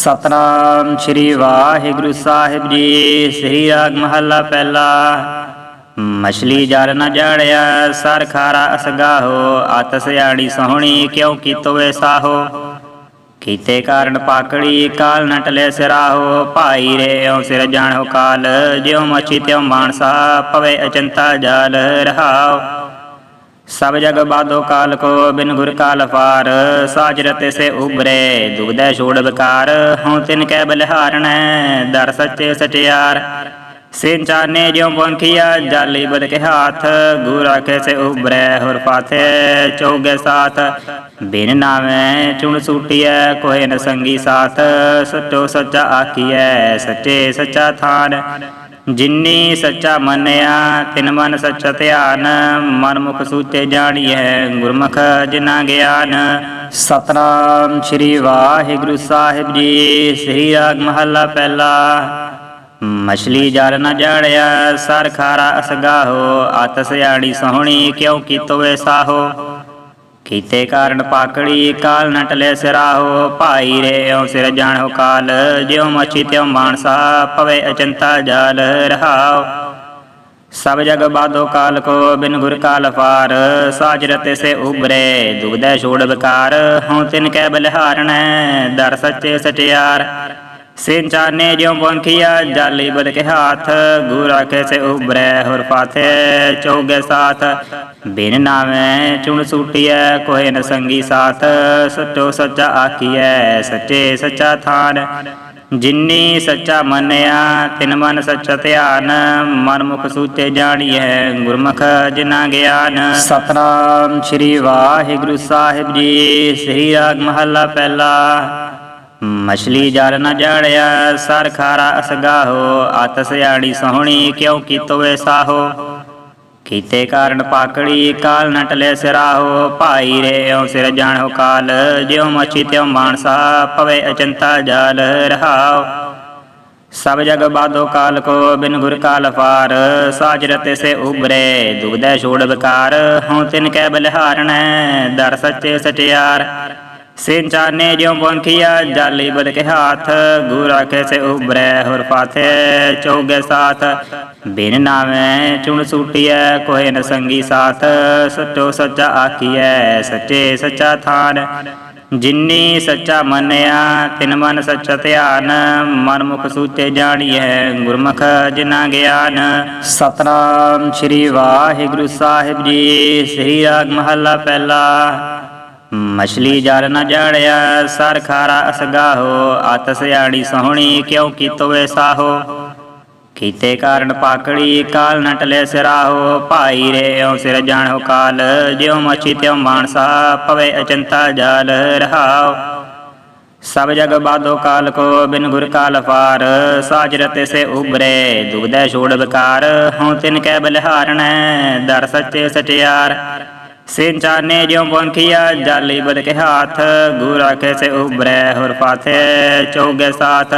ਸਤਨਾਮ ਸ੍ਰੀ ਵਾਹਿਗੁਰੂ ਸਾਹਿਬ ਜੀ। ਸ੍ਰੀ ਰਾਗ ਮਹੱਲਾ ਪਹਿਲਾ। ਮਛਲੀ ਜਲ ਨ ਜਾੜਿਆ, ਸਰ ਖਾਰਾ ਅਸਗਾਹੋ ਅਤ ਸਿਆਣੀ ਸੋਹਣੀ ਕਿਉ ਕੀਤੋ ਵੇ ਸਾਹੋ? ਕੀਤੇ ਕਾਰਨ ਪਾਕੜੀ, ਕਾਲ ਨ ਟਲੇ ਸਿਰਾਹੋ। ਭਾਈ ਰੇ ਓ ਸਿਰ ਜਾਣੋ ਕਾਲ, ਜਿਉ ਮਛੀ ਤਿਉ ਮਾਨਸਾ, ਪਵੇ ਅਚੰਤਾ ਜਲ ਰਹਾਓ। ਸਭ ਜਗ ਬਾਧੋ ਕਾਲ ਕੋ ਬਿਨ ਗੁਰ ਕਾਲ ਫਾਰ ਸਾਜ ਰਤੇ ਸੇ ਉਬਰੇ ਦੁਗਦੈ ਛੋੜ ਵਿਕਾਰ। ਹਉ ਤਿਨ ਕੈ ਬਲਿਹਾਰਣੈ, ਦਰ ਸੱਚੇ ਸਚਿਆਰ। ਸਿੰਚਾਨੇ ਜਿਉ ਪੰਖੀਆ, ਜਾਲੀ ਬਦ ਕੇ ਹਾਥ। ਗੁਰ ਆਖੇ ਸੇ ਉਬਰੇ ਹੁਰ ਪਾਥੇ ਚੌਗੇ ਸਾਥ। ਬਿਨ ਨਾਵੇਂ ਚੁਣ ਸੂਟਿਐ ਕੋਏ ਨ ਸੰਗੀ ਸਾਥ। ਸਚੋ ਸੱਚਾ ਆਖੀਐ, ਸੱਚੇ ਸੱਚਾ ਥਾਨ। ਜਿਨੀ ਸੱਚਾ ਮੰਨਿਆ, ਤਿਨ ਮਨ ਸੱਚਾ ਧਿਆਨ ਮਨ ਮੁਖ ਸੂਤੇ ਜਾਣੀਐ, ਗੁਰਮੁਖ ਜਿਨਾ ਗਿਆਨ। ਸਤਨਾਮ ਸ੍ਰੀ ਵਾਹਿਗੁਰੂ ਸਾਹਿਬ ਜੀ, ਸ੍ਰੀ ਰਾਗ ਮਹੱਲਾ ਪਹਿਲਾ। ਮਛਲੀ ਜਲ ਨ ਜਾਣਿਆ, ਸਰ ਖਾਰਾ ਅਸਗਾਹੋ ਅਤ ਸਿਆੜੀ ਸੋਹਣੀ ਕਿਉ ਕੀਤੋ ਵੇ ਸਾਹੋ। ਕੀਤੇ ਕਾਰਨ ਪਾਕੜੀ ਕਾਲ ਨ ਟਲੇ ਸਿਰਾਹੋ, ਭਾਈ ਰੇ ਓ ਸਿਰ ਜਾਣੋ ਕਾਲ, ਜਿਉ ਮਛੀ ਤਿਉ ਮਾਨਸਾ ਪਵੇ ਅਚੰਤਾ ਜਲ ਰਹਾਓ। ਸਭ ਜਗ ਬਾਦੋ ਕਾਲ ਕੋ ਬਿਨ ਗੁਰ ਕਾਲ ਫਾਰ ਸਾਜ ਰਤੇ ਸੇ ਉਬਰੇ ਦੁਗਦੈ ਛੋੜ ਬਕਾਰ ਹਉ ਤਿਨ ਕੈ ਬਲਿਹਾਰਣੈ ਦਰ ਸੱਚੇ ਸਚਿਆਰ। ਸਿੰਚਾਨੇ ਜਿਉ ਪੰਖੀਆ, ਜਾਲੀ ਬਦ ਕੇ ਹਾਥ, ਗੁਰ ਆਖੇ ਸੇ ਉਬਰੇ ਹੁਰ ਪਾਥੇ, ਚੌਗੇ ਸਾਥ। ਬਿਨ ਨਾਵੇਂ ਚੁਣ ਸੂਟਿਐ ਕੋਏ ਨ ਸੰਗੀ ਸਾਥ। ਸਚੋ ਸੱਚਾ ਆਖੀਐ, ਸੱਚੇ ਸੱਚਾ ਥਾਨ। ਜਿਨੀ ਸੱਚਾ ਮੰਨਿਆ, ਤਿਨ ਮਨ ਸੱਚਾ ਧਿਆਨ। ਮਨ ਮੁਖ ਸੂਚੇ ਜਾਣੀਐ, ਗੁਰਮੁਖ ਜਿਨਾ ਗਿਆਨ। ਸਤਨਾਮ ਸ੍ਰੀ ਵਾਹਿਗੁਰੂ ਸਾਹਿਬ ਜੀ, ਸ੍ਰੀ ਰਾਗ ਮਹੱਲਾ ਪਹਿਲਾ। ਮਛਲੀ ਜਲ ਨ ਜਾੜਿਆ, ਸਰ ਖਾਰਾ ਅਸਗਾਹੋ ਅਤ ਸਿਆੜੀ ਸੋਹਣੀ ਕਿਉ ਕੀਤੋ ਸਾਹੋ? ਕੀਤੇ ਕਾਰਨ ਪਾਕੜੀ ਕਾਲ ਨ ਟਲੇ ਸਿਰਾਹੋ, ਭਾਈ ਰੇ ਓ ਸਿਰ ਜਾਣੋ ਕਾਲ, ਜਿਉ ਮਛੀ ਤਿਉ ਮਾਨਸਾ ਪਵੇ ਅਚੰਤਾ ਜਾਲ ਰਹਾਓ। ਸਭ ਜਗ ਬਾਦੋ ਕਾਲ ਕੋ ਬਿਨ ਗੁਰ ਕਾਲ ਫਾਰ, ਸਾਜ ਰਤੇ ਸੇ ਉਬਰੇ ਦੁਗਦੈ ਛੋੜ ਵਿਕਾਰ, ਹਉ ਤਿਨ ਕੈ ਬਲਿਹਾਰਣੈ ਦਰ ਸੱਚੇ ਸਚਿਆਰ। ਸਿੰਚਾਨੇ ਜਿਉ ਪੰਖੀਆ ਜਾਲੀ ਬਦ ਕੇ ਹਾਥ, ਗੁਰ ਆਖੇ ਸੇ ਉਬਰੇ ਹੁਰ ਪਾਥੇ, ਚੌਗੇ ਸਾਥ। ਬਿਨ ਨਾਵੇਂ ਚੁਣ ਸੂਟਿਐ ਕੋਏ ਨ ਸੰਗੀ ਸਾਥ। ਸਚੋ ਸੱਚਾ ਆਖੀਐ, ਸੱਚੇ ਸੱਚਾ ਥਾਨ। ਜਿਨੀ ਸੱਚਾ ਮੰਨਿਆ, ਤਿਨ ਮਨ ਸੱਚਾ ਧਿਆਨ। ਮਨ ਮੁਖ ਸੂਚੇ ਜਾਣੀਐ, ਗੁਰਮੁਖ ਜਿਨਾ ਗਿਆਨ। ਸਤਨਾਮ ਸ੍ਰੀ ਵਾਹਿਗੁਰੂ ਸਾਹਿਬ ਜੀ, ਸ੍ਰੀ ਰਾਗ ਮਹੱਲਾ ਪਹਿਲਾ। ਮਛਲੀ ਜਲ ਨ ਜਾੜਿਆ, ਸਰ ਖਾਰਾ ਅਸਗਾਹੋ ਅਤ ਸਿਆੜੀ ਸੋਹਣੀ ਕਿਉ ਕੀਤੋ ਸਾਹੋ? ਕੀਤੇ ਕਾਰਨ ਪਾਕੜੀ, ਕਾਲ ਨ ਟਲੇ ਸਿਰਾਹੋ, ਭਾਈ ਰੇ ਓ ਸਿਰ ਜਾਣੋ ਕਾਲ, ਜਿਉ ਮਛੀ ਤਿਉ ਮਾਨਸਾ, ਪਵੇ ਅਚੰਤਾ ਜਾਲ ਰਹਾਓ। ਸਭ ਜਗ ਬਾਦੋ ਕਾਲ ਕੋ ਬਿਨ ਗੁਰ ਕਾਲ ਫਾਰ ਸਾਜ ਰਤੇ ਸੇ ਉਬਰੇ ਦੁਗਦੈ ਛੋੜ ਬਕਾਰ ਹਉ ਤਿਨ ਕੈ ਬਲਿਹਾਰਣੈ ਦਰ ਸੱਚੇ ਸਚਿਆਰ। ਸਿੰਚਾਨੇ ਜਿਉ ਪੰਖੀਆ, ਜਾਲੀ ਬਦ ਕੇ ਹਾਥ ਗੁਰ ਆਖੇ ਸੇ ਉਬਰੇ ਹੁਰ ਪਾਥੇ ਚੌਗੇ ਸਾਥ।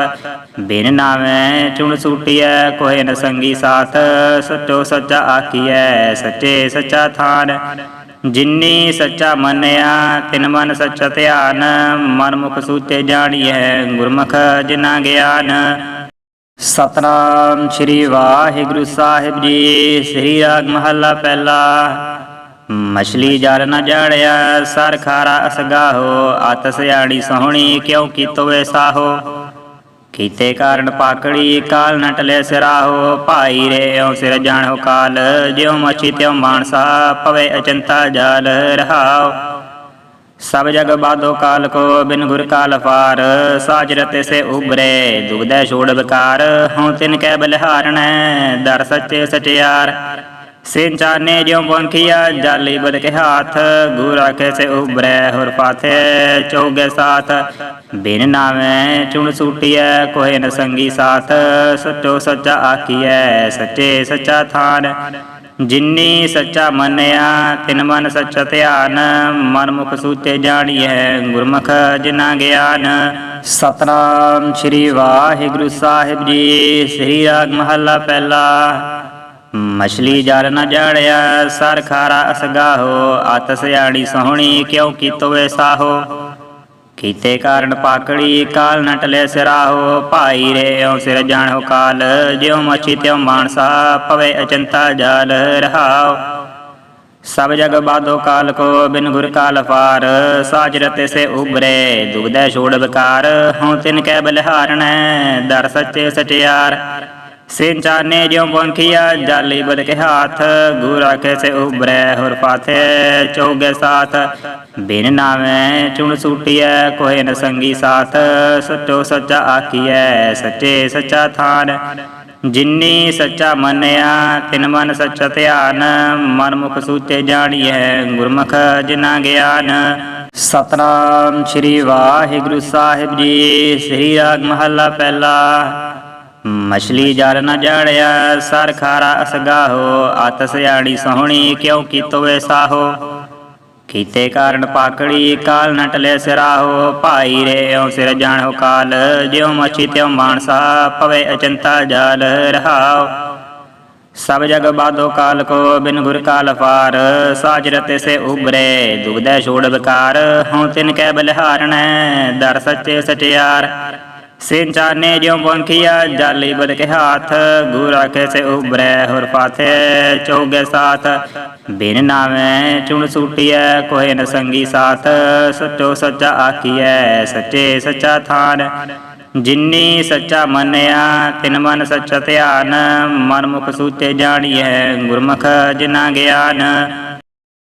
ਬਿਨ ਨਾਵੇਂ ਚੁਣ ਸੂਟਿਐ ਕੋਏ ਨ ਸੰਗੀ ਸਾਥ। ਸਚੋ ਸੱਚਾ ਆਖੀਐ, ਸੱਚੇ ਸੱਚਾ ਥਾਨ। ਜਿਨੀ ਸੱਚਾ ਮੰਨਿਆ, ਤਿਨ ਮਨ ਸੱਚਾ ਧਿਆਨ। ਮਨ ਮੁਖ ਸੂਚੇ ਜਾਣੀਐ, ਗੁਰਮੁਖ ਜਿਨਾ ਗਿਆਨ। ਸਤਨਾਮ ਸ੍ਰੀ ਵਾਹਿਗੁਰੂ ਸਾਹਿਬ ਜੀ, ਸ੍ਰੀ ਰਾਗ ਮਹੱਲਾ ਪਹਿਲਾ। ਮਛਲੀ ਜਲ ਨ ਜਾੜਿਆ, ਸਰ ਖਾਰਾ ਅਸਗਾਹੋ ਅਤ ਸਿਆਣੀ ਸੋਹਣੀ ਕਿਉ ਕੀਤੋ ਸਾਹੋ? ਕੀਤੇ ਕਾਰਨ ਪਾਕੜੀ, ਕਾਲ ਨ ਟਲੇ ਸਿਰਾਹੋ, ਭਾਈ ਰੇ ਓ ਸਿਰ ਜਾਣੋ ਕਾਲ, ਜਿਉ ਮਛੀ ਤਿਉ ਮਾਨਸਾ, ਪਵੇ ਅਚੰਤਾ ਜਲ ਰਹਾਓ। ਸਭ ਜਗ ਬਾਦੋ ਕਾਲ ਕੋ, ਬਿਨ ਗੁਰ ਕਾਲ ਫਾਰ ਸਾਜ ਰਤੇ ਸੇ ਉਬਰੇ ਦੁਗਦੈ ਛੋੜ ਬਕਾਰ ਹਉ ਤਿਨ ਕੈ ਬਲਿਹਾਰਣੈ ਦਰ ਸੱਚੇ ਸਚਿਆਰ। ਸਿੰਚਾਨੇ ਜਿਉ ਪੰਖੀਆ, ਜਾਲੀ ਬਦ ਕੇ ਹਾਥ ਗੁਰ ਆਖੇ ਸੇ ਉਬਰੇ ਹੁਰ ਪਾਥੇ, ਚੌਗੇ ਸਾਥ। ਬਿਨ ਨਾਵੇਂ ਚੁਣ ਸੂਟਿਐ ਕੋਏ ਨ ਸੰਗੀ ਸਾਥ। ਸਚੋ ਸੱਚਾ ਆਖੀਐ, ਸੱਚੇ ਸੱਚਾ ਥਾਨ। ਜਿਨੀ ਸੱਚਾ ਮੰਨਿਆ, ਤਿਨ ਮਨ ਸੱਚਾ ਧਿਆਨ। ਮਨ ਮੁਖ ਸੂਚੇ ਜਾਣੀਐ, ਗੁਰਮੁਖ ਜਿਨਾ ਗਿਆਨ। ਸਤਨਾਮ ਸ੍ਰੀ ਵਾਹਿਗੁਰੂ ਸਾਹਿਬ ਜੀ, ਸ੍ਰੀ ਰਾਗ ਮਹੱਲਾ ਪਹਿਲਾ। ਮਛਲੀ ਜਲ ਨ ਜਾੜਿਆ, ਸਰ ਖਾਰਾ ਅਸਗਾਹੋ ਅਤ ਸਿਆਣੀ ਸੋਹਣੀ ਕਿਉ ਕੀਤੋ ਸਾਹੋ? ਕੀਤੇ ਕਾਰਨ ਪਾਕੜੀ ਕਾਲ ਨ ਟਲੇ ਸਿਰਾਹੋ, ਭਾਈ ਰੇਉ ਸਿਰ ਜਾਣੋ ਕਾਲ, ਜਿਉ ਮਛੀ ਤਿਉ ਮਾਨਸਾ ਪਵੇ ਅਚੰਤਾ ਜਾਲ ਰਹਾਉ ਸਭ ਜਗ ਬਾਦੋ ਕਾਲ ਕੋ ਬਿਨ ਗੁਰ ਕਾਲ ਫਾਰ, ਸਾਜ ਰਤੇ ਸੇ ਉਬਰੇ ਦੁਗਦੈ ਛੋੜ ਬਕਾਰ ਹਉ ਤਿਨ ਕੈ ਬਲਿਹਾਰਣੈ ਦਰ ਸੱਚੇ ਸਚਿਆਰ। ਸਿੰਚਾਨੇ ਜਿਉ ਪੰਖੀਆ, ਜਾਲੀ ਬਦ ਕੇ ਹਾਥ, ਗੁਰ ਆਖੇ ਸੇ ਉਬਰੇ ਹੁਰ ਪਾਥੇ, ਚੌਗੇ ਸਾਥ। ਬਿਨ ਨਾਵੇਂ ਚੁਣ ਸੂਟਿਐ ਕੋਏ ਨ ਸੰਗੀ ਸਾਥ। ਸਚੋ ਸੱਚਾ ਆਖੀਐ, ਸੱਚੇ ਸੱਚਾ ਥਾਨ। ਜਿਨੀ ਸੱਚਾ ਮੰਨਿਆ, ਤਿਨ ਮਨ ਸੱਚਾ ਧਿਆਨ। ਮਨ ਮੁਖ ਸੂਚੇ ਜਾਣੀਐ, ਗੁਰਮੁਖ ਜਿਨਾ ਗਿਆਨ। ਸਤਨਾਮ ਸ੍ਰੀ ਵਾਹਿਗੁਰੂ ਸਾਹਿਬ ਜੀ, ਸ੍ਰੀ ਰਾਗ ਮਹੱਲਾ ਪਹਿਲਾ। ਮਛਲੀ ਜਲ ਨ ਜਾੜਿਆ, ਸਰ ਖਾਰਾ ਅਸਗਾਹੋ ਅਤ ਸਿਆਣੀ ਸੋਹਣੀ ਕਿਉ ਕੀਤੋ ਸਾਹੋ? ਕੀਤੇ ਕਾਰਨ ਪਾਕੜੀ, ਕਾਲ ਨ ਟਲੇ ਸਿਰਾਹੋ, ਭਾਈ ਰੇਉ ਸਿਰ ਜਾਣੋ ਕਾਲ, ਜਿਉ ਮਛੀ ਤਿਉ ਮਾਨਸਾ, ਪਵੇ ਅਚੰਤਾ ਜਾਲ ਰਹਾਉ ਸਭ ਜਗ ਬਾਦੋ ਕਾਲ ਕੋ ਬਿਨ ਗੁਰ ਕਾਲ ਫਾਰ ਸਾਜ ਰਤੇ ਸੇ ਉਬਰੇ ਦੁਗਦੈ ਛੋੜ ਵਿਕਾਰ, ਹਉ ਤਿਨ ਕੈ ਬਲਿਹਾਰਣੈ ਦਰ ਸੱਚੇ ਸਚਿਆਰ ਸਿੰਚਾਨੇ ਜਿਉ ਪੰਖੀਆ ਜਾਲੀ ਬਦ ਕੇ ਹਾਥ ਗੁਰ ਆਖੇ ਸੇ ਉਬਰੇ ਹੁਰ ਪਾਥੇ ਚੌਗੇ ਸਾਥ ਬਿਨ ਨਾਵੇਂ ਚੁਣ ਸੂਟਿਐ ਕੋਏ ਨ ਸੰਗੀ ਸਾਥ ਸਚੋ ਸੱਚਾ ਆਖੀਐ ਸੱਚੇ ਸੱਚਾ ਥਾਨ ਜਿਨੀ ਸੱਚਾ ਮੰਨਿਆ ਤਿਨ ਮਨ ਸੱਚਾ ਧਿਆਨ ਮਨ ਮੁਖ ਸੂਚੇ ਜਾਣੀਐ ਗੁਰਮੁਖ ਜਿਨਾ ਗਿਆਨ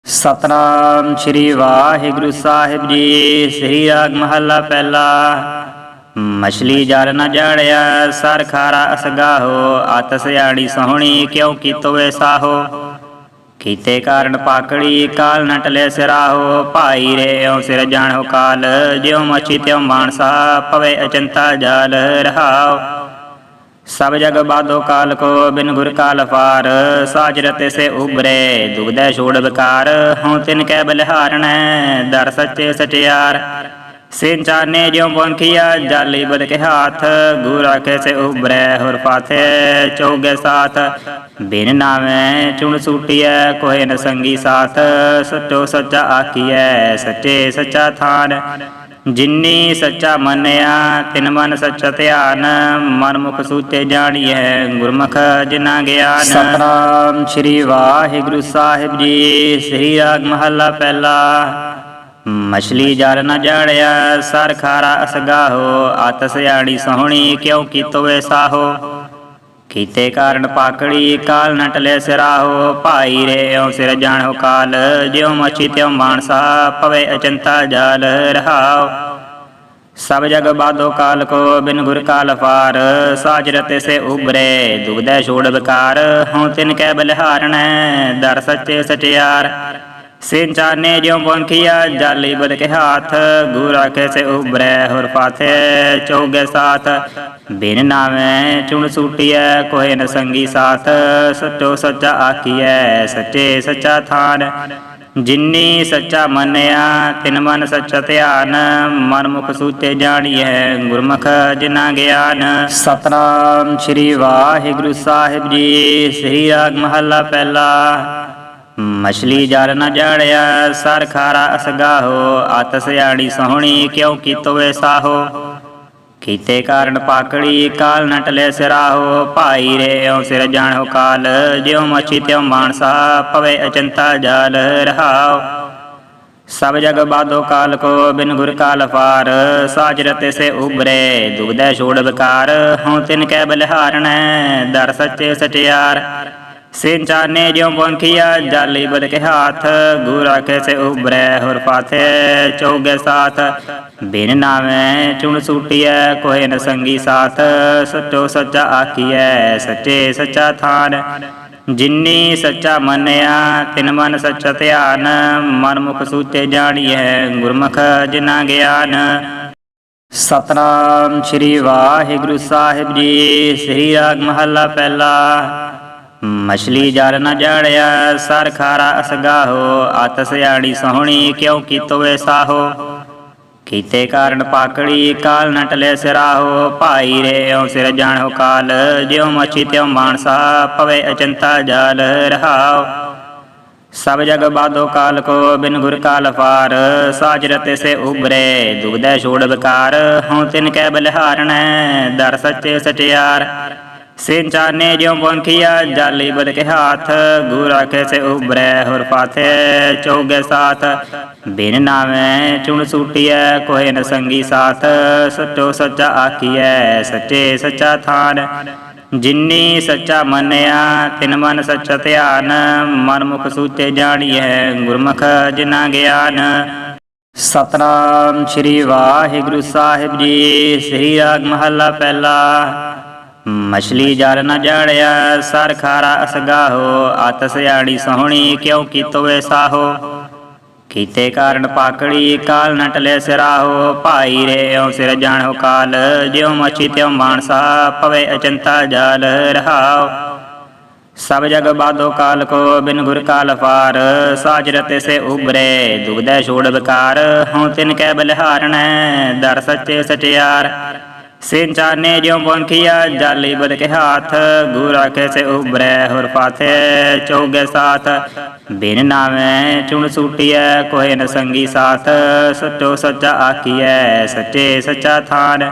ਸਤਨਾਮ ਸ੍ਰੀ ਵਾਹਿਗੁਰੂ ਸਾਹਿਬ ਜੀ ਸ੍ਰੀ ਰਾਗ ਮਹੱਲਾ ਪਹਿਲਾ ਮਛਲੀ ਜਲ ਨ ਜਾੜਿਆ, ਸਰ ਖਾਰਾ ਅਸਗਾਹੋ ਅਤ ਸਿਆਣੀ ਸੋਹਣੀ ਕਿਉ ਕੀਤੋ ਸਾਹੋ? ਕੀਤੇ ਕਾਰਨ ਪਾਕੜੀ, ਕਾਲ ਨ ਟਲੇ ਸਿਰਾਹੋ, ਭਾਈ ਰੇਉ ਸਿਰ ਜਾਣੋ ਕਾਲ, ਜਿਉ ਮਛੀ ਤਿਉ ਮਾਨਸਾ, ਪਵੇ ਅਚੰਤਾ ਜਾਲ ਰਹਾਉ ਸਭ ਜਗ ਬਾਦੋ ਕਾਲ ਕੋ, ਬਿਨ ਗੁਰ ਕਾਲ ਫਾਰ ਸਾਜ ਰਤੇ ਸੇ ਉਬਰੇ ਦੁਗਦੈ ਛੋੜ ਬਕਾਰ ਹਉ ਤਿਨ ਕੈ ਬਲਿਹਾਰਣੈ ਦਰ ਸੱਚੇ ਸਚਿਆਰ। ਸਿੰਚਾਨੇ ਜਿਉ ਪੰਖੀਆ ਜਾਲੀ ਬਦ ਕੇ ਹਾਥ ਗੁਰ ਆਖੇ ਸੇ ਉਬਰੇ ਹੁਰ ਪਾਥੇ ਚੌਗੇ ਸਾਥ। ਬਿਨ ਨਾਵੇਂ ਚੁਣ ਸੂਟਿਐ ਕੋਏ ਨ ਸੰਗੀ ਸਾਥ। ਸਚੋ ਸੱਚਾ ਆਖੀਐ ਸੱਚੇ ਸੱਚਾ ਥਾਨ। ਜਿਨੀ ਸੱਚਾ ਮੰਨਿਆ ਤਿਨ ਮਨ ਸੱਚਾ ਧਿਆਨ। ਮਨ ਮੁਖ ਸੂਚੇ ਜਾਣੀਐ ਗੁਰਮੁਖ ਜਿਨਾ ਗਿਆਨ। ਸਤਨਾਮ ਸ੍ਰੀ ਵਾਹਿਗੁਰੂ ਸਾਹਿਬ ਜੀ ਸ੍ਰੀ ਰਾਗ ਮਹੱਲਾ ਪਹਿਲਾ। ਮਛਲੀ ਜਲ ਨ ਜਾੜਿਆ, ਸਰ ਖਾਰਾ ਅਸਗਾਹੋ ਅਤ ਸਿਆਣੀ ਸੋਹਣੀ ਕਿਉ ਕੀਤੋ ਸਾਹੋ? ਕੀਤੇ ਕਾਰਨ ਪਾਕੜੀ, ਕਾਲ ਨ ਟਲੇ ਸਿਰਾਹੋ, ਭਾਈ ਰੇਉ ਸਿਰ ਜਾਣੋ ਕਾਲ, ਜਿਉ ਮਛੀ ਤਿਉ ਮਾਨਸਾ, ਪਵੇ ਅਚੰਤਾ ਜਾਲ ਰਹਾਉ। ਸਭ ਜਗ ਬਾਦੋ ਕਾਲ ਕੋ, ਬਿਨ ਗੁਰ ਕਾਲ ਫਾਰ ਸਾਜ ਰਤੇ ਸੇ ਉਬਰੇ ਦੁਗਦੈ ਛੋੜ ਬਕਾਰ ਹਉ ਤਿਨ ਕੈ ਬਲਿਹਾਰਣੈ ਦਰ ਸੱਚੇ ਸਚਿਆਰ। ਸਿੰਚਾਨੇ ਜਿਉ ਪੰਖੀਆ, ਜਾਲੀ ਬਦ ਕੇ ਹਾਥ, ਗੁਰ ਆਖੇ ਸੇ ਉਬਰੇ ਹੁਰ ਪਾਥੇ, ਚੌਗੇ ਸਾਥ। ਬਿਨ ਨਾਵੇਂ ਚੁਣ ਸੂਟਿਐ ਕੋਏ ਨ ਸੰਗੀ ਸਾਥ। ਸਚੋ ਸੱਚਾ ਆਖੀਐ, ਸੱਚੇ ਸੱਚਾ ਥਾਨ। ਜਿਨੀ ਸੱਚਾ ਮੰਨਿਆ, ਤਿਨ ਮਨ ਸੱਚਾ ਧਿਆਨ। ਮਨ ਮੁਖ ਸੂਚੇ ਜਾਣੀਐ, ਗੁਰਮੁਖ ਜਿਨਾ ਗਿਆਨ। ਸਤਨਾਮ ਸ੍ਰੀ ਵਾਹਿਗੁਰੂ ਸਾਹਿਬ ਜੀ, ਸ੍ਰੀ ਰਾਗ ਮਹੱਲਾ ਪਹਿਲਾ। ਮਛਲੀ ਜਲ ਨ ਜਾੜਿਆ, ਸਰ ਖਾਰਾ ਅਸਗਾਹੋ ਅਤ ਸਿਆਣੀ ਸੋਹਣੀ ਕਿਉ ਕੀਤੋ ਸਾਹੋ? ਕੀਤੇ ਕਾਰਨ ਪਾਕੜੀ, ਕਾਲ ਨ ਟਲੇ ਸਿਰਾਹੋ, ਭਾਈ ਰੇਉ ਸਿਰ ਜਾਣੋ ਕਾਲ, ਜਿਉ ਮਛੀ ਤਿਉ ਮਾਨਸਾ, ਪਵੇ ਅਚੰਤਾ ਜਾਲ ਰਹਾਉ ਸਭ ਜਗ ਬਾਦੋ ਕਾਲ ਕੋ, ਬਿਨ ਗੁਰ ਕਾਲ ਫਾਰ ਸਾਜ ਰਤੇ ਸੇ ਉਬਰੇ ਦੁਗਦੈ ਛੋੜ ਬਕਾਰ ਹਉ ਤਿਨ ਕੈ ਬਲਿਹਾਰਣੈ ਦਰ ਸੱਚੇ ਸਚਿਆਰ ਸਿੰਚਾਨੇ ਜਿਉ ਪੰਖੀਆ ਜਾਲੀ ਬਦ ਕੇ ਹਾਥ, ਗੁਰ ਆਖੇ ਸੇ ਉਬਰੇ ਹੁਰ ਪਾਥੇ, ਚੌਗੇ ਸਾਥ। ਬਿਨ ਨਾਵੇਂ ਚੁਣ ਸੂਟਿਐ ਕੋਏ ਨ ਸੰਗੀ ਸਾਥ। ਸਚੋ ਸੱਚਾ ਆਖੀਐ, ਸੱਚੇ ਸੱਚਾ ਥਾਨ। ਜਿਨੀ ਸੱਚਾ ਮੰਨਿਆ, ਤਿਨ ਮਨ ਸੱਚਾ ਧਿਆਨ। ਮਨ ਮੁਖ ਸੂਚੇ ਜਾਣੀਐ, ਗੁਰਮੁਖ ਜਿਨਾ ਗਿਆਨ। ਸਤਨਾਮ ਸ੍ਰੀ ਵਾਹਿਗੁਰੂ ਸਾਹਿਬ ਜੀ, ਸ੍ਰੀ ਰਾਗ ਮਹੱਲਾ ਪਹਿਲਾ। ਮਛਲੀ ਜਲ ਨ ਜਾੜਿਆ, ਸਰ ਖਾਰਾ ਅਸਗਾਹੋ ਅਤ ਸਿਆਣੀ ਸੋਹਣੀ ਕਿਉ ਕੀਤੋ ਸਾਹੋ? ਕੀਤੇ ਕਾਰਨ ਪਾਕੜੀ ਕਾਲ ਨ ਟਲੇ ਸਿਰਾਹੋ, ਭਾਈ ਰੇਉ ਸਿਰ ਜਾਣੋ ਕਾਲ, ਜਿਉ ਮਛੀ ਤਿਉ ਮਾਨਸਾ ਪਵੇ ਅਚੰਤਾ ਜਾਲ ਰਹਾਉ ਸਭ ਜਗ ਬਾਦੋ ਕਾਲ ਕੋ ਬਿਨ ਗੁਰ ਕਾਲ ਫਾਰ ਸਾਜ ਰਤੇ ਸੇ ਉਬਰੇ ਦੁਗਦੈ ਛੋੜ ਵਿਕਾਰ, ਹਉ ਤਿਨ ਕੈ ਬਲਿਹਾਰਣੈ ਦਰ ਸੱਚੇ ਸਚਿਆਰ। ਸਿੰਚਾਨੇ ਜਿਉ ਪੰਖੀਆ, ਜਾਲੀ ਬਦ ਕੇ ਹਾਥ, ਗੁਰ ਆਖੇ ਸੇ ਉਬਰੈ ਹੁਰ ਪਾਥੇ, ਚੌਗੇ ਸਾਥ। ਬਿਨ ਨਾਵੇਂ ਚੁਣ ਸੂਟਿਐ ਕੋਏ ਨ ਸੰਗੀ ਸਾਥ। ਸਚੋ ਸੱਚਾ ਆਖੀਐ, ਸੱਚੇ ਸੱਚਾ ਥਾਨ। ਜਿਨੀ ਸੱਚਾ ਮੰਨਿਆ, ਤਿਨ ਮਨ ਸੱਚ ਧਿਆਨ। ਮਨ ਮੁਖ ਸੂਚੇ ਜਾਣੀਐ, ਗੁਰਮੁਖ ਜਿਨਾ ਗਿਆਨ। ਸਤਨਾਮ ਸ੍ਰੀ ਵਾਹਿਗੁਰੂ ਸਾਹਿਬ ਜੀ, ਸ੍ਰੀ ਰਾਗ ਮਹੱਲਾ ਪਹਿਲਾ। ਮਛਲੀ ਜਲ ਨ ਜਾੜਿਆ, ਸਰ ਖਾਰਾ ਅਸਗਾਹੋ ਅਤ ਸਿਆੜੀ ਸੋਹਣੀ ਕਿਉ ਕੀਤੋ ਸਾਹੋ? ਕੀਤੇ ਕਾਰਨ ਪਾਕੜੀ, ਕਾਲ ਨ ਟਲੇ ਸਿਰਾਹੋ, ਭਾਈ ਰੇ ਓ ਸਿਰ ਜਾਣੋ ਕਾਲ, ਜਿਉ ਮਛੀ ਤਿਉ ਮਾਨਸਾ, ਪਵੇ ਅਚੰਤਾ ਜਾਲ ਰਹਾਓ। ਸਭ ਜਗ ਬਾਦੋ ਕਾਲ ਕੋ, ਬਿਨ ਗੁਰ ਕਾਲ ਫਾਰ ਸਾਜ ਰਤੇ ਸੇ ਉਬਰੇ ਦੁਗਦੈ ਛੋੜ ਵਿਕਾਰ, ਹਉ ਤਿਨ ਕੈ ਬਲਿਹਾਰਣੈ ਦਰ ਸੱਚੇ ਸਚਿਆਰ। ਸਿੰਚਾਨੇ ਜਿਉ ਪੰਖੀਆ, ਜਾਲੀ ਬਦ ਕੇ ਹਾਥ, ਗੁਰ ਆਖੇ ਸੇ ਉਬਰੈ ਹੁਰ ਪਾਥੇ, ਚੌਗੇ ਸਾਥ। ਬਿਨ ਨਾਵੇਂ ਚੁਣ ਸੂਟਿਐ ਕੋਏ ਨ ਸੰਗੀ ਸਾਥ। ਸਚੋ ਸੱਚਾ ਆਖੀਐ, ਸੱਚੇ ਸੱਚਾ ਥਾਨ।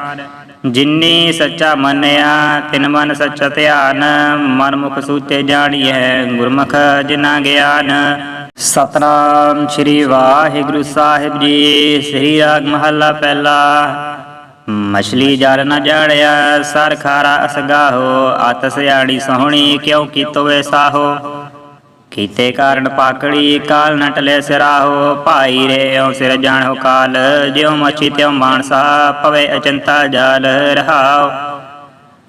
ਜਿਨੀ ਸੱਚਾ ਮੰਨਿਆ, ਤਿਨ ਮਨ ਸੱਚ ਧਿਆਨ। ਮਨ ਮੁਖ ਸੂਤੇ ਜਾਣੀਐ, ਗੁਰਮੁਖ ਜਿਨਾ ਗਿਆਨ। ਸਤਨਾਮ ਸ੍ਰੀ ਵਾਹਿਗੁਰੂ ਸਾਹਿਬ ਜੀ, ਸ੍ਰੀ ਰਾਗ ਮਹੱਲਾ ਪਹਿਲਾ। ਮਛਲੀ ਜਲ ਨ ਜਾੜਿਆ, ਸਰ ਖਾਰਾ ਅਸਗਾਹੋ ਅਤ ਸਿਆੜੀ ਸੋਹਣੀ ਕਿਉ ਕੀਤੋ ਸਾਹੋ? ਕੀਤੇ ਕਾਰਨ ਪਾਕੜੀ ਕਾਲ ਨ ਟਲੇ ਸਿਰਾਹੋ, ਭਾਈ ਰੇ ਓ ਸਿਰ ਜਾਣੋ ਕਾਲ, ਜਿਉ ਮਛੀ ਤਿਉ ਮਾਨਸਾ, ਪਵੇ ਅਚੰਤਾ ਜਾਲ ਰਹਾਓ।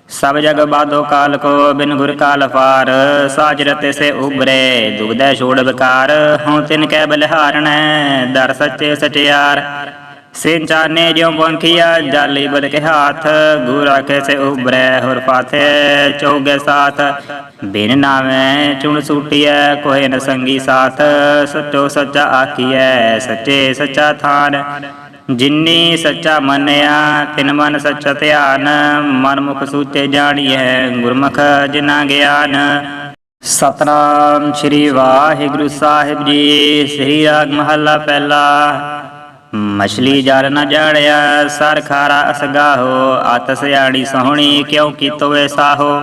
ਸਭ ਜਗ ਬਾਦੋ ਕਾਲ ਕੋ ਬਿਨ ਗੁਰ ਕਾਲ ਫਾਰ ਸਾਜ ਰਤੇ ਸੇ ਉਬਰੇ ਦੁਗਦੈ ਛੋੜ ਵਿਕਾਰ, ਹਉ ਤਿਨ ਕੈ ਬਲਿਹਾਰਣੈ ਦਰ ਸੱਚੇ ਸਚਿਆਰ। ਸਿੰਚਾਨੇ ਜਿਉ ਪੰਖੀਆ, ਜਾਲੀ ਬਦ ਕੇ ਹਾਥ, ਗੁਰ ਆਖੇ ਸੇ ਉਬਰੈ ਹੁਰ ਪਾਥੇ, ਚੌਗੇ ਸਾਥ। ਬਿਨ ਨਾਵੇਂ ਚੁਣ ਸੂਟਿਐ ਕੋਏ ਨ ਸੰਗੀ ਸਾਥ। ਸਚੋ ਸੱਚਾ ਆਖੀਐ, ਸੱਚੇ ਸੱਚਾ ਥਾਨ। ਜਿਨੀ ਸੱਚਾ ਮੰਨਿਆ, ਤਿਨ ਮਨ ਸੱਚ ਧਿਆਨ। ਮਨ ਮੁਖ ਸੂਚੇ ਜਾਣੀਐ, ਗੁਰਮੁਖ ਜਿਨਾ ਗਿਆਨ। ਸਤਨਾਮ ਸ੍ਰੀ ਵਾਹਿਗੁਰੂ ਸਾਹਿਬ ਜੀ, ਸ੍ਰੀ ਰਾਗ ਮਹੱਲਾ ਪਹਿਲਾ। ਮਛਲੀ ਜਲ ਨ ਜਾੜਿਆ, ਸਰ ਖਾਰਾ ਅਸਗਾਹੋ ਅਤ ਸਿਆੜੀ ਸੋਹਣੀ ਕਿਉ ਕੀਤੋ ਸਾਹੋ?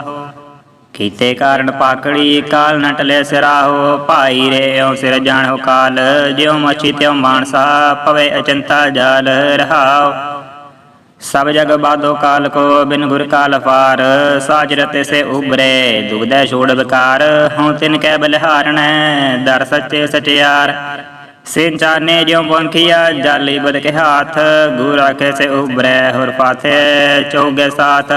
ਕੀਤੇ ਕਾਰਨ ਪਾਕੜੀ, ਕਾਲ ਨ ਟਲੇ ਸਿਰਾਹੋ, ਭਾਈ ਰੇ ਓ ਸਿਰ ਜਾਣੋ ਕਾਲ, ਜਿਉ ਮਛੀ ਤਿਉ ਮਾਨਸਾ, ਪਵੇ ਅਚੰਤਾ ਜਾਲ ਰਹਾਓ। ਸਭ ਜਗ ਬਾਦੋ ਕਾਲ ਕੋ ਬਿਨ ਗੁਰ ਕਾਲ ਫਾਰ ਸਾਜ ਰਤੇ ਸੇ ਉਬਰੇ ਦੁਗਦੈ ਛੋੜ ਵਿਕਾਰ, ਹਉ ਤਿਨ ਕੈ ਬਲਿਹਾਰਣੈ ਦਰ ਸੱਚੇ ਸਚਿਆਰ। ਸਿੰਚਾਨੇ ਜਿਉ ਪੰਖੀਆ, ਜਾਲੀ ਬਦ ਕੇ ਹਾਥ, ਗੁਰ ਆਖੇ ਸੇ ਉਬਰੈ ਹੁਰ ਪਾਥੇ, ਚੌਗੇ ਸਾਥ।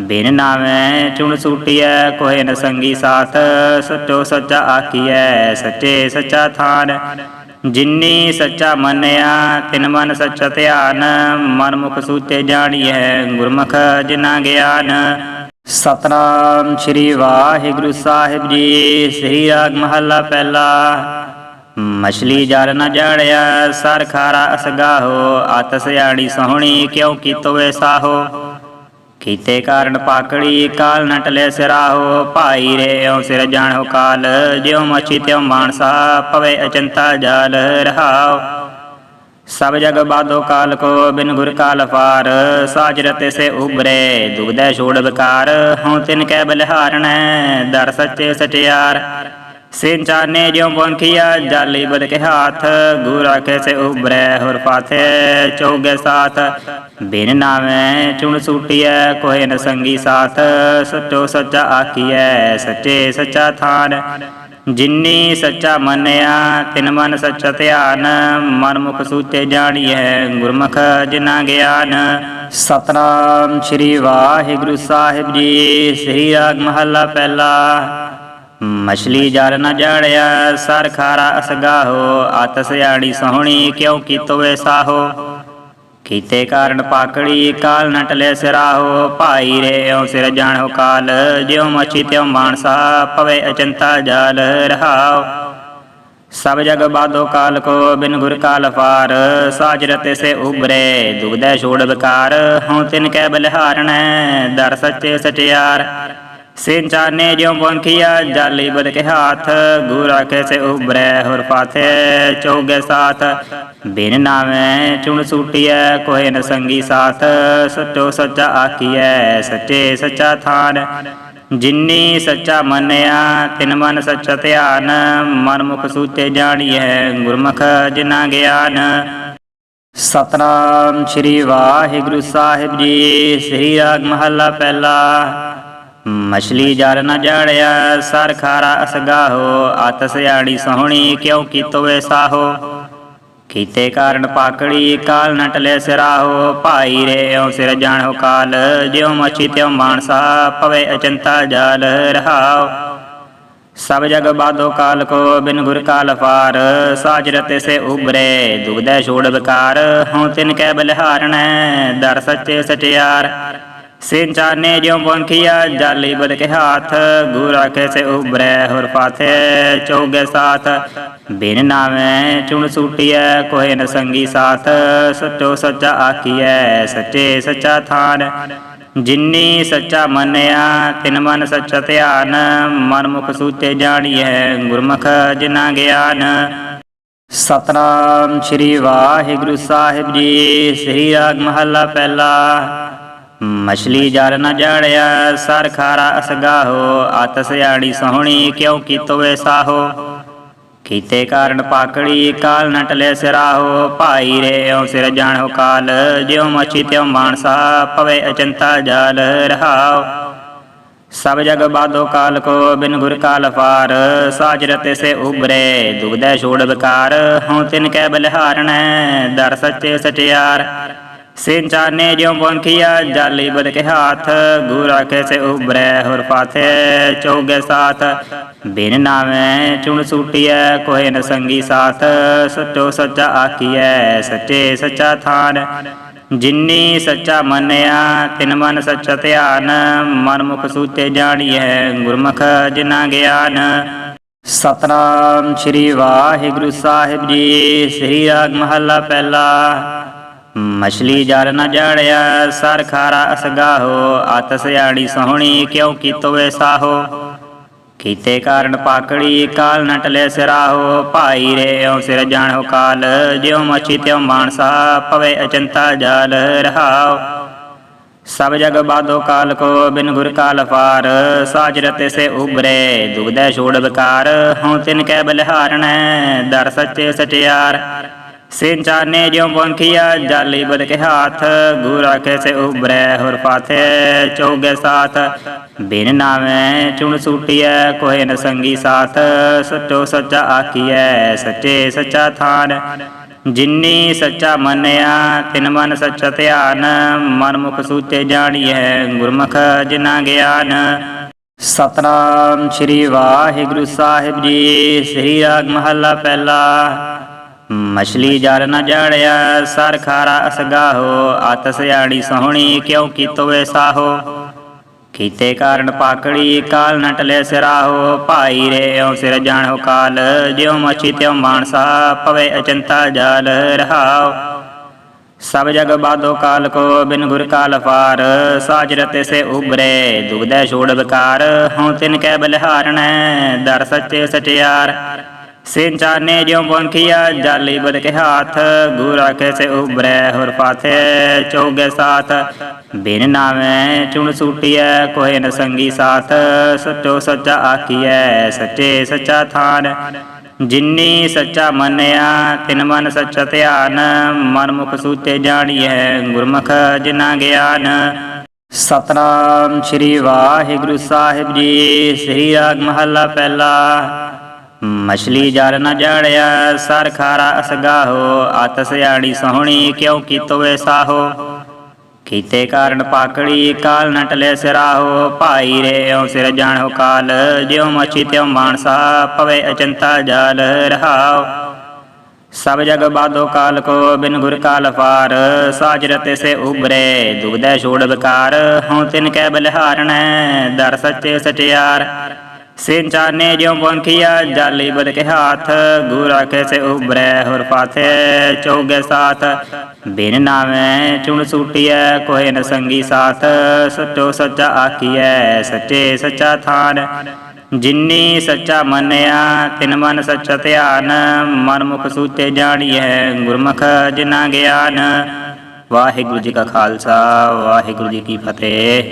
ਬਿਨ ਨਾਵੇਂ ਚੁਣ ਸੂਟਿਐ ਕੋਏ ਨ ਸੰਗੀ ਸਾਥ। ਸਚੋ ਸੱਚਾ ਆਖੀਐ, ਸੱਚੇ ਸੱਚਾ ਥਾਨ। ਜਿਨੀ ਸੱਚਾ ਮੰਨਿਆ, ਤਿਨ ਮਨ ਸੱਚ ਧਿਆਨ। ਮਨ ਮੁਖ ਸੂਤੇ ਜਾਣੀਐ, ਗੁਰਮੁਖ ਜਿਨਾ ਗਿਆਨ। ਸਤਨਾਮ ਸ੍ਰੀ ਵਾਹਿਗੁਰੂ ਸਾਹਿਬ ਜੀ, ਸ੍ਰੀ ਰਾਗ ਮਹੱਲਾ ਪਹਿਲਾ। ਮਛਲੀ ਜਲ ਨ ਜਾੜਿਆ, ਸਰ ਖਾਰਾ ਅਸਗਾਹੋ ਅਤ ਸਿਆੜੀ ਸੋਹਣੀ ਕਿਉ ਕੀਤੋ ਸਾਹੋ? ਕੀਤੇ ਕਾਰਨ ਪਾਕੜੀ, ਕਾਲ ਨ ਟਲੇ ਸਿਰਾਹੋ, ਭਾਈ ਰੇ ਓ ਸਿਰ ਜਾਣੋ ਕਾਲ, ਜਿਉ ਮਛੀ ਤਿਉ ਮਾਨਸਾ, ਪਵੇ ਅਚੰਤਾ ਜਾਲ ਰਹਾਓ। ਸਭ ਜਗ ਬਾਦੋ ਕਾਲ ਕੋ ਬਿਨ ਗੁਰ ਕਾਲ ਫਾਰ ਸਾਜ ਰਤੇ ਸੇ ਉਬਰੇ ਦੁਗਦੈ ਛੋੜ ਬਕਾਰ ਹਉ ਤਿਨ ਕੈ ਬਲਿਹਾਰਣੈ ਦਰ ਸੱਚੇ ਸਚਿਆਰ ਸਿੰਚਾਨੇ ਜਿਉ ਪੰਖੀਆ, ਜਾਲੀ ਬਦ ਕੇ ਹਾਥ, ਗੁਰ ਆਖੇ ਸੇ ਉਬਰੈ ਹੁਰ ਪਾਥੇ, ਚੌਗੇ ਸਾਥ। ਬਿਨ ਨਾਵੇਂ ਚੁਣ ਸੂਟਿਐ ਕੋਏ ਨ ਸੰਗੀ ਸਾਥ। ਸਚੋ ਸੱਚਾ ਆਖੀਐ, ਸੱਚੇ ਸੱਚਾ ਥਾਨ। ਜਿਨੀ ਸੱਚਾ ਮੰਨਿਆ, ਤਿਨ ਮਨ ਸੱਚ ਧਿਆਨ। ਮਨ ਮੁਖ ਸੂਚੇ ਜਾਣੀਐ, ਗੁਰਮੁਖ ਜਿਨਾ ਗਿਆਨ। ਸਤਨਾਮ ਸ੍ਰੀ ਵਾਹਿਗੁਰੂ ਸਾਹਿਬ ਜੀ, ਸ੍ਰੀ ਰਾਗ ਮਹੱਲਾ ਪਹਿਲਾ। ਮਛਲੀ ਜਲ ਨ ਜਾੜਿਆ, ਸਰ ਖਾਰਾ ਅਸਗਾਹੋ ਅਤ ਸਿਆੜੀ ਸੋਹਣੀ ਕਿਉ ਕੀਤੋ ਸਾਹੋ? ਕੀਤੇ ਕਾਰਨ ਪਾਕੜੀ, ਕਾਲ ਨ ਟਲੇ ਸਿਰਾਹੋ, ਭਾਈ ਰੇ ਓ ਸਿਰ ਜਾਣੋ ਕਾਲ, ਜਿਉ ਮਛੀ ਤਿਉ ਮਾਨਸਾ, ਪਵੇ ਅਚੰਤਾ ਜਾਲ ਰਹਾਓ। ਸਭ ਜਗ ਬਾਦੋ ਕਾਲ ਕੋ, ਬਿਨ ਗੁਰ ਕਾਲ ਫਾਰ ਸਾਜ ਰਤੇ ਸੇ ਉਬਰੇ ਦੁਗਦੈ ਛੋੜ ਵਿਕਾਰ, ਹਉ ਤਿਨ ਕੈ ਬਲਿਹਾਰਣੈ ਦਰ ਸੱਚੇ ਸਚਿਆਰ ਸਿੰਚਾਨੇ ਜਿਉ ਪੰਖੀਆ ਜਾਲੀ ਬਦ ਕੇ ਹਾਥ ਗੁਰੂ ਰਾਖੇ ਸੇ ਉਬਰੈ ਹੋਰ ਪਾਥੇ, ਚੋਗੇ ਸਾਥ। ਬਿਨ ਨਾਵੇਂ ਚੁਣ ਸੂਟਿਐ ਕੋਏ ਨ ਸੰਗੀ ਸਾਥ। ਸਚੋ ਸੱਚਾ ਆਖੀਐ, ਸੱਚੇ ਸੱਚਾ ਥਾਨ। ਜਿਨੀ ਸੱਚਾ ਮੰਨਿਆ, ਤਿਨ ਮਨ ਸੱਚਾ ਧਿਆਨ। ਮਨ ਮੁਖ ਸੂਤੇ ਜਾਣੀਐ, ਗੁਰਮੁਖ ਜਿਨਾ ਗਿਆਨ। ਸਤਨਾਮ ਸ੍ਰੀ ਵਾਹਿਗੁਰੂ ਸਾਹਿਬ ਜੀ, ਸ੍ਰੀ ਰਾਗ ਮਹੱਲਾ ਪਹਿਲਾ। ਮਛਲੀ ਜਲ ਨ ਜਾੜਿਆ, ਸਰ ਖਾਰਾ ਅਸਗਾਹੋ ਅਤ ਸਿਆਣੀ ਸੋਹਣੀ ਕਿਉ ਕੀਤੋ ਸਾਹੋ? ਕੀਤੇ ਕਾਰਨ ਪਾਕੜੀ, ਕਾਲ ਨ ਟਲੇ ਸਿਰਾਹੋ, ਭਾਈ ਰੇ ਓ ਸਿਰ ਜਾਣੋ ਕਾਲ, ਜਿਉ ਮਛੀ ਤਿਉ ਮਾਨਸਾ, ਪਵੇ ਅਚੰਤਾ ਜਾਲ ਰਹਾਓ ਸਭ ਜਗ ਬਾਦੋ ਕਾਲ ਕੋ, ਬਿਨ ਗੁਰ ਕਾਲ ਫਾਰ ਸਾਜ ਰਤੇ ਸੇ ਉਬਰੇ ਦੁਗਦੈ ਛੋੜ ਬਕਾਰ ਹਉ ਤਿਨ ਕੈ ਬਲਿਹਾਰਣੈ ਦਰ ਸੱਚੇ ਸਚਿਆਰ। ਸਿੰਚਾਨੇ ਜਿਉ ਪੰਖੀਆ, ਜਾਲੀ ਬਦ ਕੇ ਹਾਥ, ਗੁਰ ਰਾਖੇ ਸੇ ਉਬਰੈ ਹੋਰ ਪਾਥੇ, ਚੋਗੇ ਸਾਥ। ਬਿਨ ਨਾਵੇਂ ਚੁਣ ਸੂਟਿਐ ਕੋਏ ਨ ਸੰਗੀ ਸਾਥ। ਸਚੋ ਸੱਚਾ ਆਖੀਐ, ਸੱਚੇ ਸੱਚਾ ਥਾਨ। ਜਿਨੀ ਸੱਚਾ ਮੰਨਿਆ, ਤਿਨ ਮਨ ਸੱਚਾ ਧਿਆਨ। ਮਨ ਮੁਖ ਸੂਤੇ ਜਾਣੀਐ, ਗੁਰਮੁਖ ਜਿਨਾ ਗਿਆਨ। ਸਤਨਾਮ ਸ੍ਰੀ ਵਾਹਿਗੁਰੂ ਸਾਹਿਬ ਜੀ, ਸ੍ਰੀ ਰਾਗ ਮਹੱਲਾ ਪਹਿਲਾ। ਮਛਲੀ ਜਲ ਨ ਜਾੜਿਆ, ਸਰ ਖਾਰਾ ਅਸਗਾਹੋ ਅਤ ਸਿਆਣੀ ਸੋਹਣੀ ਕਿਉ ਕੀਤੋ ਸਾਹੋ? ਕੀਤੇ ਕਾਰਨ ਪਾਕੜੀ ਕਾਲ ਨ ਟਲੇ ਸਿਰਾਹੋ, ਭਾਈ ਰੇ ਓ ਸਿਰ ਜਾਣੋ ਕਾਲ, ਜਿਉ ਮਛੀ ਤਿਉ ਮਾਨਸਾ, ਪਵੇ ਅਚੰਤਾ ਜਾਲ ਰਹਾਓ। ਸਭ ਜਗ ਬਾਦੋ ਕਾਲ ਕੋ, ਬਿਨ ਗੁਰ ਕਾਲ ਫਾਰ ਸਾਜ ਰਤੇ ਸੇ ਉਬਰੇ ਦੁਗਦੈ ਛੋੜ ਵਿਕਾਰ, ਹਉ ਤਿਨ ਕੈ ਬਲਿਹਾਰਣੈ ਦਰ ਸੱਚੇ ਸਚਿਆਰ ਸਿੰਚਾਨੇ ਜਿਉ ਪੰਖੀਆ ਜਾਲੀ ਬਦ ਕੇ ਹਾਥ ਗੁਰੂ ਰਾਖੇ ਸੇ ਉਬਰੈ ਹੋਰ ਪਾਥੇ, ਚੋਗੇ ਸਾਥ। ਬਿਨ ਨਾਵੇਂ ਚੁਣ ਸੂਟਿਐ ਕੋਏ ਨ ਸੰਗੀ ਸਾਥ। ਸਚੋ ਸੱਚਾ ਆਖੀਐ, ਸੱਚੇ ਸੱਚਾ ਥਾਨ। ਜਿਨੀ ਸੱਚਾ ਮੰਨਿਆ, ਤਿਨ ਮਨ ਸੱਚਾ ਧਿਆਨ। ਮਨ ਮੁਖ ਸੂਤੇ ਜਾਣੀਐ, ਗੁਰਮੁਖ ਜਿਨਾ ਗਿਆਨ। ਸਤਨਾਮ ਸ੍ਰੀ ਵਾਹਿਗੁਰੂ ਸਾਹਿਬ ਜੀ, ਸ੍ਰੀ ਰਾਗ ਮਹੱਲਾ ਪਹਿਲਾ। ਮਛਲੀ ਜਲ ਨ ਜਾੜਿਆ, ਸਰ ਖਾਰਾ ਅਸਗਾਹੋ ਅਤ ਸਿਆਣੀ ਸੋਹਣੀ ਕਿਉ ਕੀਤੋ ਸਾਹੋ? ਕੀਤੇ ਕਾਰਨ ਪਾਕੜੀ ਕਾਲ ਨ ਟਲੇ ਸਿਰਾਹੋ, ਭਾਈ ਰੇ ਓ ਸਿਰ ਜਾਣੋ ਕਾਲ, ਜਿਉ ਮਛੀ ਤਿਉ ਮਾਨਸਾ, ਪਵੇ ਅਚੰਤਾ ਜਾਲ ਰਹਾਓ। ਸਭ ਜਗ ਬਾਦੋ ਕਾਲ ਕੋ ਬਿਨ ਗੁਰ ਕਾਲ ਫਾਰ ਸਾਜ ਰਤੇ ਸੇ ਉਬਰੇ ਦੁਗਦੈ ਛੋੜ ਬਕਾਰ ਹਉ ਤਿਨ ਕੈ ਬਲਿਹਾਰਣੈ ਦਰ ਸੱਚੇ ਸਚਿਆਰ। ਸਿੰਚਾਨੇ ਜਿਉ ਪੰਖੀਆ, ਜਾਲੀ ਬਦ ਕੇ ਹਾਥ ਗੁਰੂ ਰਾਖੇ ਸੇ ਉਬਰੈ ਹੋਰ ਪਾਥੇ, ਚੋਗੇ ਸਾਥ। ਬਿਨ ਨਾਵੇਂ ਚੁਣ ਸੂਟਿਐ ਕੋਏ ਨ ਸੰਗੀ ਸਾਥ। ਸਚੋ ਸੱਚਾ ਆਖੀਐ, ਸੱਚੇ ਸੱਚਾ ਥਾਨ। ਜਿਨੀ ਸੱਚਾ ਮੰਨਿਆ, ਤਿਨ ਮਨ ਸੱਚਾ ਧਿਆਨ। ਮਨ ਮੁਖ ਸੂਤੇ ਜਾਣੀਐ, ਗੁਰਮੁਖ ਜਿਨਾ ਗਿਆਨ। ਸਤਨਾਮ ਸ੍ਰੀ ਵਾਹਿਗੁਰੂ ਸਾਹਿਬ ਜੀ, ਸ੍ਰੀ ਰਾਗ ਮਹੱਲਾ ਪਹਿਲਾ। ਮਛਲੀ ਜਲ ਨ ਜਾੜਿਆ, ਸਰ ਖਾਰਾ ਅਸਗਾਹੋ ਅਤ ਸਿਆਣੀ ਸੋਹਣੀ ਕਿਉ ਕੀਤੋ ਸਾਹੋ? ਕੀਤੇ ਕਾਰਨ ਪਾਕੜੀ, ਕਾਲ ਨ ਟਲੇ ਸਿਰਾਹੋ, ਭਾਈ ਰੇ ਓ ਸਿਰ ਜਾਣੋ ਕਾਲ, ਜਿਉ ਮਛੀ ਤਿਉ ਮਾਨਸਾ, ਪਵੇ ਅਚੰਤਾ ਜਾਲ ਰਹਾਓ। ਸਭ ਜਗ ਬਾਦੋ ਕਾਲ ਕੋ ਬਿਨ ਗੁਰ ਕਾਲ ਫਾਰ ਸਾਜ ਰਤੇ ਸੇ ਉਬਰੇ ਦੁਗਦੈ ਛੋੜ ਬਕਾਰ ਹਉ ਤਿਨ ਕੈ ਬਲਿਹਾਰਣੈ ਦਰ ਸੱਚੇ ਸਚਿਆਰ। ਸਿੰਚਾਨੇ ਜਿਉ ਪੰਖੀਆ, ਜਾਲੀ ਬਦ ਕੇ ਹਾਥ ਗੁਰੂ ਰਾਖੇ ਸੇ ਉਬਰੈ ਹੋਰ ਪਾਥੇ, ਚੋਗੇ ਸਾਥ। ਬਿਨ ਨਾਵੇਂ ਚੁਣ ਸੂਟਿਐ ਕੋਏ ਨ ਸੰਗੀ ਸਾਥ। ਸਚੋ ਸੱਚਾ ਆਖੀਐ, ਸੱਚੇ ਸੱਚਾ ਥਾਨ। ਜਿਨੀ ਸੱਚਾ ਮੰਨਿਆ, ਤਿਨ ਮਨ ਸੱਚਾ ਧਿਆਨ। ਮਨ ਮੁਖ ਸੂਤੇ ਜਾਣੀਐ, ਗੁਰਮੁਖ ਜਿਨਾ ਗਿਆਨ। ਸਤਨਾਮ ਸ੍ਰੀ ਵਾਹਿਗੁਰੂ ਸਾਹਿਬ ਜੀ, ਸ੍ਰੀ ਰਾਗ ਮਹੱਲਾ ਪਹਿਲਾ। ਮਛਲੀ ਜਲ ਨ ਜਾੜਿਆ, ਸਰ ਖਾਰਾ ਅਸਗਾਹੋ ਅਤ ਸਿਆਣੀ ਸੋਹਣੀ ਕਿਉ ਕੀਤੋ ਸਾਹੋ? ਕੀਤੇ ਕਾਰਨ ਪਾਕੜੀ, ਕਾਲ ਨ ਟਲੇ ਸਿਰਾਹੋ। ਭਾਈ ਰੇ ਓ ਸਿਰ ਜਾਣੋ ਕਾਲ, ਜਿਉ ਮਛੀ ਤਿਉ ਮਾਨਸਾ, ਪਵੇ ਅਚੰਤਾ ਜਾਲ ਰਹਾਓ। ਸਭ ਜਗ ਬਾਦੋ ਕਾਲ ਕੋ, ਬਿਨ ਗੁਰ ਕਾਲ ਫਾਰ। ਸਾਜ ਰਤੇ ਸੇ ਉਬਰੇ ਦੁਗਦੈ ਛੋੜ ਵਿਕਾਰ। ਹਉ ਤਿਨ ਕੈ ਬਲਿਹਾਰਣੈ ਦਰ ਸੱਚੇ ਸਚਿਆਰ। ਸਿੰਚਾਨੇ ਜਿਉ ਪੰਖੀਆ, ਜਾਲੀ ਬਦ ਕੇ ਹਾਥ, ਗੁਰਾ ਕੈਸੇ ਉਬਰੈ ਹੋਰ ਪਾਥੇ, ਚੌਗੇ ਸਾਥ। ਬਿਨ ਨਾਵੇਂ ਚੁਣ ਸੂਟਿਐ ਕੋਏ ਨ ਸੰਗੀ ਸਾਥ। ਸਚੋ ਸੱਚਾ ਆਖੀਐ, ਸੱਚੇ ਸੱਚਾ ਥਾਨ। ਜਿਨੀ ਸੱਚਾ ਮੰਨਿਆ, ਤਿਨ ਮਨ ਸੱਚਾ ਧਿਆਨ। ਮਨ ਮੁਖ ਸੂਚੇ ਜਾਣੀਐ, ਗੁਰਮੁਖ ਜਿਨਾ ਗਿਆਨ। ਵਾਹਿਗੁਰੂ ਜੀ ਕਾ ਖਾਲਸਾ, ਵਾਹਿਗੁਰੂ ਜੀ ਕੀ ਫਤਿਹ।